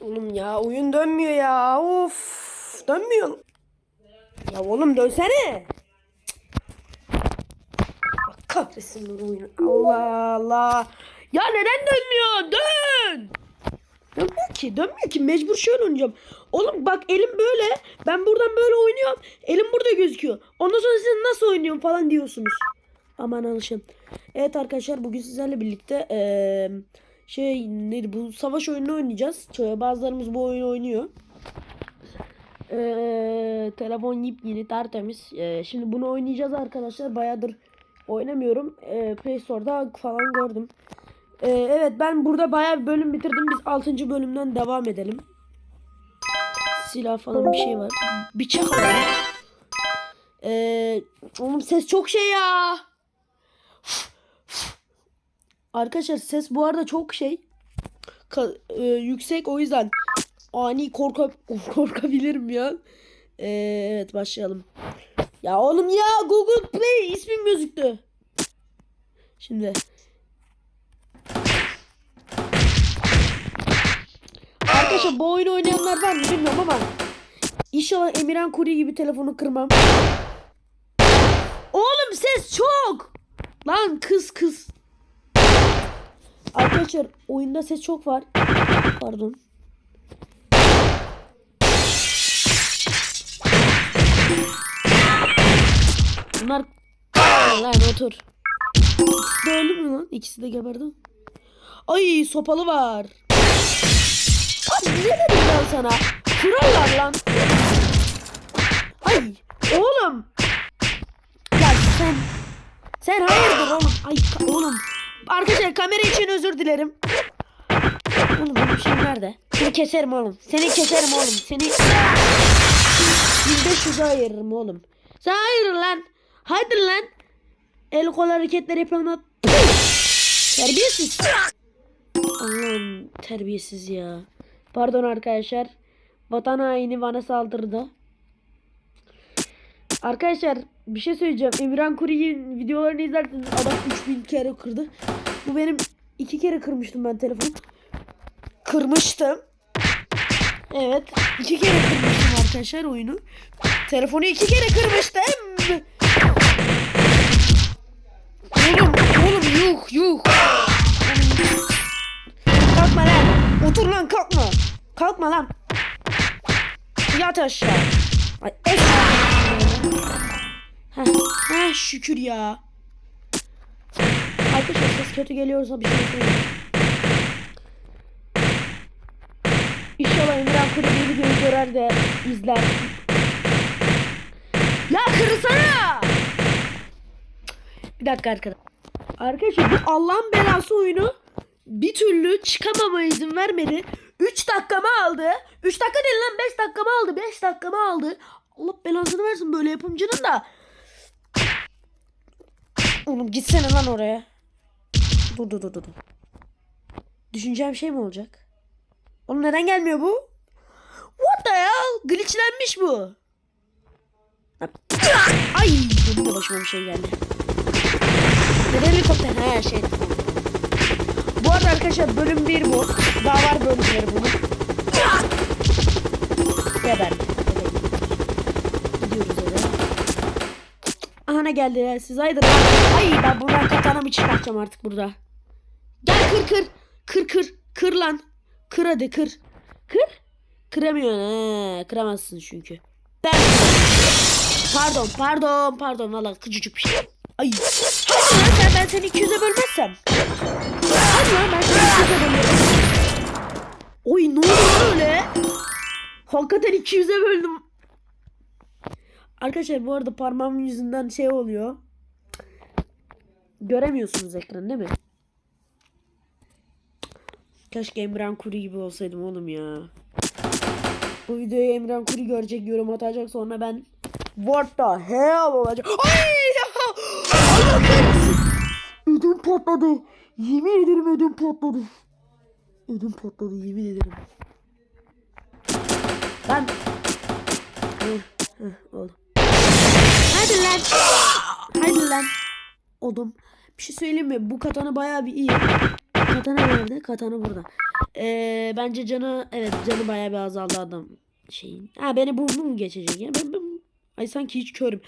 Oğlum ya oyun dönmüyor ya. Of. Dönmüyor. Ya oğlum dönsene. Bak kahretsin bu oyunu. Allah Allah. Ya neden dönmüyor? Dön. Dönmüyor ki. Dönmüyor ki. Mecbur şöyle oynayacağım. Oğlum bak elim böyle. Ben buradan böyle oynuyorum. Elim burada gözüküyor. Ondan sonra siz nasıl oynuyorum falan diyorsunuz. Aman alışın. Evet arkadaşlar bugün sizlerle birlikte eee, şey neydi bu savaş oyununu oynayacağız. Şöyle bazılarımız bu oyunu oynuyor. Eee telefon yip yeni tertemiz. Eee, şimdi bunu oynayacağız arkadaşlar. Bayağıdır oynamıyorum. Eee Play Store'da falan gördüm. Eee, evet ben burada bayağı bir bölüm bitirdim. Biz 6. bölümden devam edelim. Silah falan bir şey var. Bıçak var. Eee oğlum ses çok şey ya. Arkadaşlar ses bu arada çok şey ka- e, yüksek o yüzden ani korka korkabilirim ya. E, evet başlayalım. Ya oğlum ya Google Play ismim gözüktü. Şimdi Arkadaşlar bu oyunu oynayanlar var mı bilmiyorum ama İnşallah Emirhan Kuri gibi telefonu kırmam. Oğlum ses çok. Lan kız kız. Arkadaşlar oyunda ses çok var. Pardon. Bunlar lan otur. İkisi de öldü mü lan? İkisi de geberdi. Ay sopalı var. Abi ne dedim ben sana? Kurallar lan. Ay oğlum. Ya sen sen hayırdır oğlum? Ay oğlum. Arkadaşlar kamera için özür dilerim. Oğlum benim şey nerede? Seni keserim oğlum. Seni keserim oğlum. Seni 1500'e ayırırım oğlum. Sen hayır lan. Haydır lan. El kol hareketleri yapıyorum. Terbiyesiz. Allah'ım terbiyesiz ya. Pardon arkadaşlar. Vatan haini bana saldırdı. Arkadaşlar bir şey söyleyeceğim. Emirhan Kuri'nin videolarını izlerseniz adam 3000 kere kırdı. Bu benim iki kere kırmıştım ben telefonu. Kırmıştım. Evet. iki kere kırmıştım arkadaşlar oyunu. Telefonu iki kere kırmıştım. Oğlum, oğlum yuh yuh. Kalkma lan. Otur lan kalkma. Kalkma lan. Yat aşağı. Ay. Heh, heh, şükür ya. Arkadaşlar ses kötü geliyorsa bir şey söyleyeyim. İnşallah Emirhan Kuru bir videoyu görer de izler. Ya kırsana. Bir dakika arkadaşlar. Arkadaşlar bu Allah'ın belası oyunu bir türlü çıkamama izin vermedi. 3 dakikamı aldı. 3 dakika değil lan 5 dakikamı aldı. 5 dakikamı aldı. Allah belasını versin böyle yapımcının da. Oğlum gitsene lan oraya. Dur dur dur dur. Düşüneceğim şey mi olacak? Oğlum neden gelmiyor bu? What the hell? Glitchlenmiş bu. Ay benim de başıma bir şey geldi. Neden helikopter? He şey. Bu arada arkadaşlar bölüm 1 bu. Daha var bölümleri bunun. Geber. Aha ne geldi ya siz haydır. Ay ben buradan katanamı çıkartacağım artık burada. Gel kır kır. Kır kır. Kır lan. Kır hadi kır. Kır. Kıramıyorsun. He, kıramazsın çünkü. Ben... Pardon pardon pardon valla küçücük bir şey. Ay. Hadi lan sen ben seni 200'e bölmezsem. Hadi lan ben seni 200'e bölmezsem. Oy ne oldu öyle? Hakikaten 200'e böldüm. Arkadaşlar bu arada parmağımın yüzünden şey oluyor. Göremiyorsunuz ekran değil mi? Keşke Emran Kuri gibi olsaydım oğlum ya. Bu videoyu Emran Kuri görecek, yorum atacak sonra ben What the hell olacak. Ay. Ödüm patladı. Yemin ederim ödüm patladı. Ödüm patladı yemin ederim. Ben... Heh, heh. Hadi lan. Hadi lan. Oğlum. Bir şey söyleyeyim mi? Bu katana bayağı bir iyi. Katana nerede? Katana burada. Ee, bence canı evet canı bayağı bir azaldı adam şeyin. Ha beni bu mu geçecek ya? Ben, ben ay sanki hiç körüm.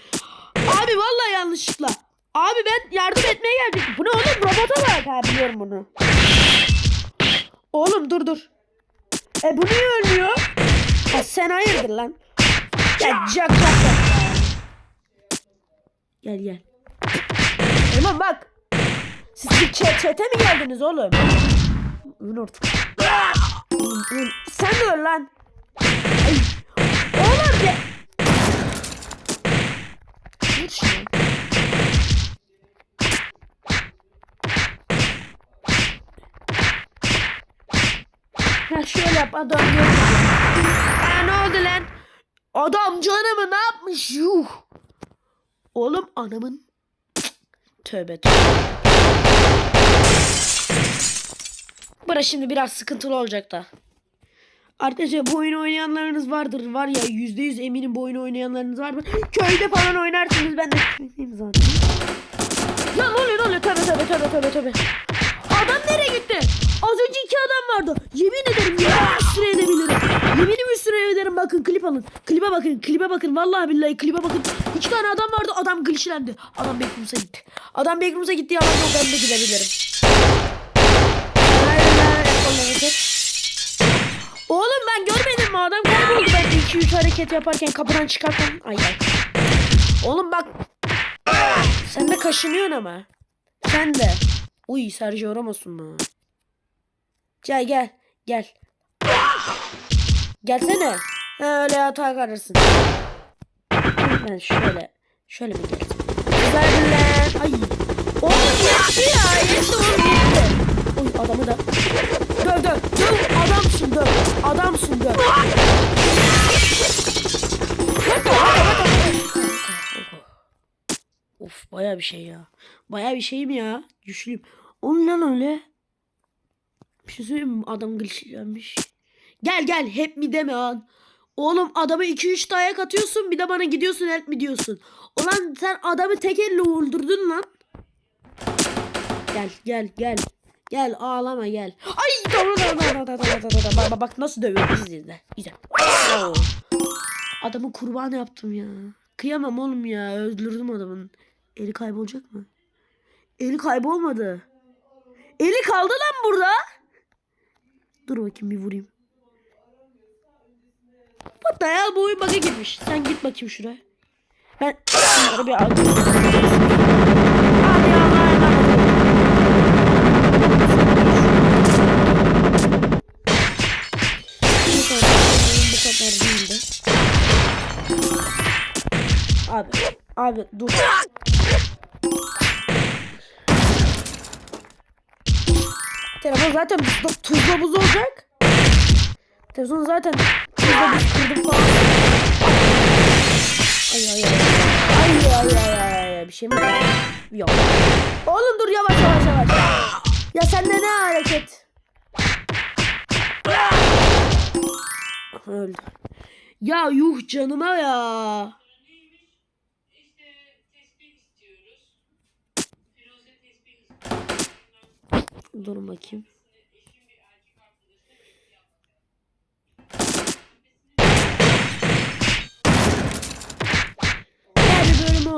Abi vallahi yanlışlıkla. Abi ben yardım etmeye geldim. Bu ne oğlum robota bak. Ha biliyorum bunu. Oğlum dur dur. E bu niye ölmüyor? Ha sen hayırdır lan? Cak cak. Gel gel. Oğlum bak. Siz bir çe- çete mi geldiniz oğlum? Ön oğlum, Sen de öl lan. Ay. Oğlum ya. Vur şunu. Ha şöyle yap adam yok. Ha ne oldu lan? Adam canımı ne yapmış yuh. Oğlum anamın tövbe tövbe. Bura şimdi biraz sıkıntılı olacak da. Arkadaşlar bu oyunu oynayanlarınız vardır. Var ya yüzde yüz eminim bu oyunu oynayanlarınız vardır. Köyde falan oynarsınız. Ben de köydeyim zaten. Ya ne oluyor ne oluyor? Tövbe tövbe tövbe tövbe tövbe. Adam nereye gitti? Az önce iki adam vardı. Yemin ederim yemin bakın klip alın. Klibe bakın klibe bakın. Vallahi billahi klibe bakın. İki tane adam vardı adam glitchlendi. Adam Backrooms'a gitti. Adam Backrooms'a gitti yalan yok ben de gidebilirim. Oğlum ben görmedim mi adam kayboldu ben de 2-3 hareket yaparken kapıdan çıkarken. Ay ay. Oğlum bak. Sen de kaşınıyorsun ama. Sen de. Uy Sergio Ramos'un mu? Gel gel. Gel. Gelsene. Öyle hata karırsın. Ben şöyle. Şöyle mi gel? Güzel. Ay. Oğlum yetti ya. Yetti oğlum. Uy adamı da. Döv döv. Döv. Adamsın döv. Adamsın döv. Of baya bir şey ya. Baya bir şey mi ya? Güçlüyüm. Onun lan öyle. Bir şey söyleyeyim mi? Adam glitchlenmiş. Gel gel hep mi deme an. Oğlum adamı 2-3 dayak atıyorsun bir de bana gidiyorsun help mi diyorsun. Ulan sen adamı tek elle öldürdün lan. Gel gel gel. Gel ağlama gel. Ay doğru doğru doğru doğru. Bak, nasıl dövüyor izle. Güzel. Oo. Adamı kurban yaptım ya. Kıyamam oğlum ya. Öldürdüm adamın. Eli kaybolacak mı? Eli kaybolmadı. Eli kaldı lan burada. Dur bakayım bir vurayım. Hatta ya bu oyun bug'a girmiş. Sen git bakayım şuraya. Ben bunları bir değildi. Abi, abi dur. Telefon zaten tuzla buz olacak. Telefon zaten buz kırdım falan. Ay ay ay. Ay ay ay ay. Bir şey mi? Yok. Oğlum dur yavaş yavaş yavaş. Ya sende ne hareket? Öldü. Ya yuh canıma ya. Dur bakayım.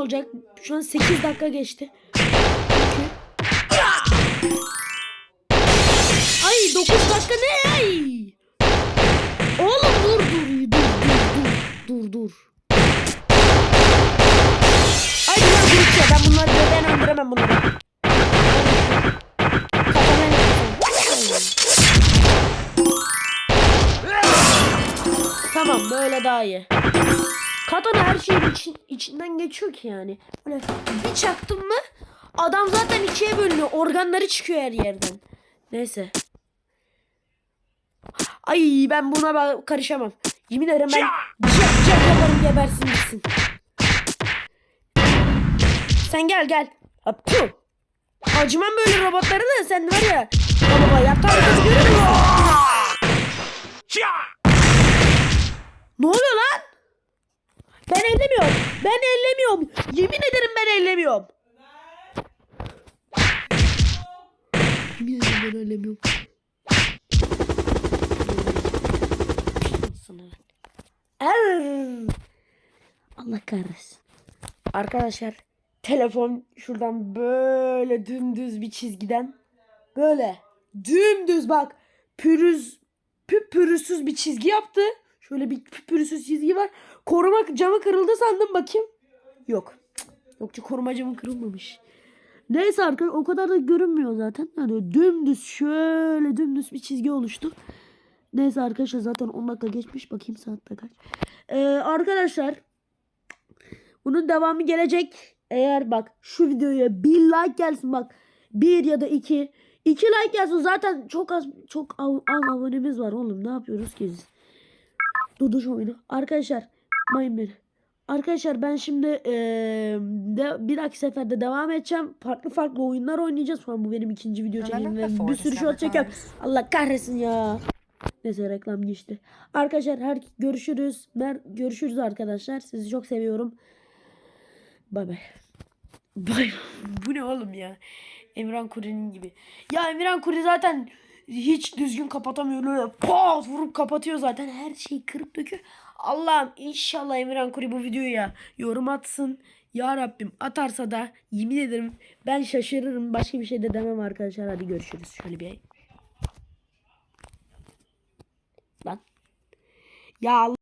Olacak. Şu an 8 dakika geçti. Ay 9 dakika ne ay? Oğlum dur dur dur dur dur dur dur. Ay bunlar büyük ya ben bunları ben öldüremem bunları. Tamam böyle daha iyi. Katana her şeyin için, içinden geçiyor ki yani. Böyle bir çaktım mı adam zaten ikiye bölünüyor. Organları çıkıyor her yerden. Neyse. Ay ben buna karışamam. Yemin ederim ben cak cak yaparım gebersin gitsin. Sen gel gel. Apı. Acımam böyle robotları da sen var ya. Baba yaptı hareketi görüyor Ben ellemiyorum. Yemin ederim ben ellemiyorum. Yemin ederim ben ellemiyorum. Allah kahretsin. Arkadaşlar telefon şuradan böyle dümdüz bir çizgiden böyle dümdüz bak pürüz pü- pürüzsüz bir çizgi yaptı. Şöyle bir pü- pürüzsüz çizgi var. Koruma camı kırıldı sandım bakayım. Yok. Cık, Yok ki koruma camı kırılmamış. Neyse arkadaşlar o kadar da görünmüyor zaten. Yani dümdüz şöyle dümdüz bir çizgi oluştu. Neyse arkadaşlar zaten 10 dakika geçmiş. Bakayım saatte kaç. Ee, arkadaşlar bunun devamı gelecek. Eğer bak şu videoya bir like gelsin bak. Bir ya da iki. iki like gelsin zaten çok az çok az abonemiz var oğlum. Ne yapıyoruz ki biz? Duduş oyunu. Arkadaşlar mayın beni. Arkadaşlar ben şimdi eee, de, bir dahaki seferde devam edeceğim. Farklı farklı oyunlar oynayacağız. Şu an bu benim ikinci video çekimim ve bir sürü short çekiyorum. Allah kahretsin ya. Neyse reklam geçti. Arkadaşlar her görüşürüz. Mer görüşürüz arkadaşlar. Sizi çok seviyorum. Bay bay. Bay. Bu ne oğlum ya? Emran Kuri'nin gibi. Ya Emran Kuri zaten hiç düzgün kapatamıyor. Öyle pat vurup kapatıyor zaten. Her şeyi kırıp döküyor. Allah'ım inşallah Emran Kuri bu videoya yorum atsın. Ya Rabbim atarsa da yemin ederim ben şaşırırım. Başka bir şey de demem arkadaşlar. Hadi görüşürüz. Şöyle bir Lan. Ya Allah.